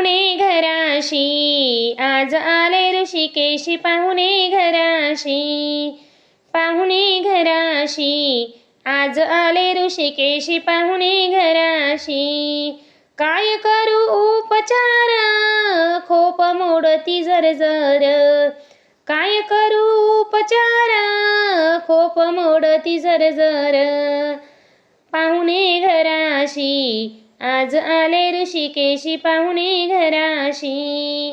पाहुणे घराशी. आज आले ऋषिकेशी पाहुणे घराशी. पाहुणे घराशी. आज आले ऋषिकेशी पाहुणे घराशी. काय करू उपचार? खोप मोडती झरझर काय करू उपचार? खोप मोडती झरझर पाहुणे घराशी. आज आले ऋषिकेशी पाहुणे घराशी.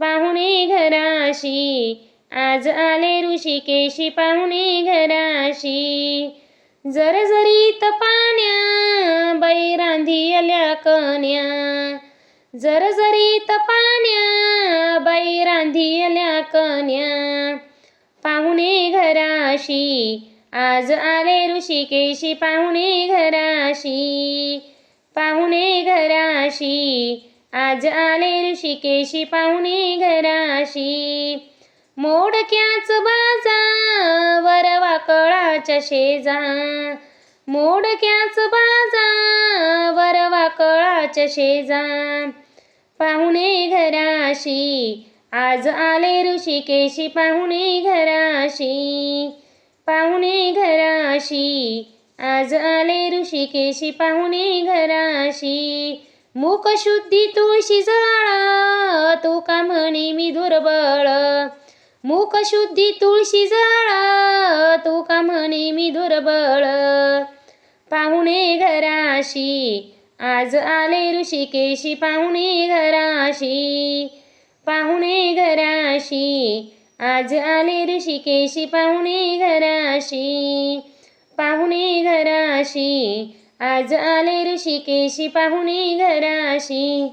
पाहुणे घराशी. आज आले ऋषिकेशी पाहुणे घराशी. जरजरीत तपान्या बाई रांधी आल्या कन्या जरजरीत तपान्या बाई रांधी आल्या कन्या पाहुणे घराशी. आज आले ऋषिकेशी पाहुणे घराशी. घराशी आज आले ऋषिकेशी पाहुणे घराशी. मोडक्याच बाजा वरवा कळाच्या शेजा. मोडक्याच बाजा वरवा कळाच्या शेजा. पाहुणे घराशी. आज आले ऋषिकेशी पाहुणे घराशी. पाहुणे घराशी. आज आले ऋषिकेशी पाहुणे घराशी. मुखशुद्धी तुळशी जाळा तुका का म्हणे मी दुर्बळ? मुखशुद्धी तुळशी जाळा तुका का म्हणे मी दुर्बळ? पाहुणे घराशी आज आले ऋषिकेशी पाहुणे घराशी. पाहुणे घराशी आज आले ऋषिकेशी पाहुणे घराशी. पाहुणे घराशी आज आले ऋषिकेशी पाहुणे घराशी.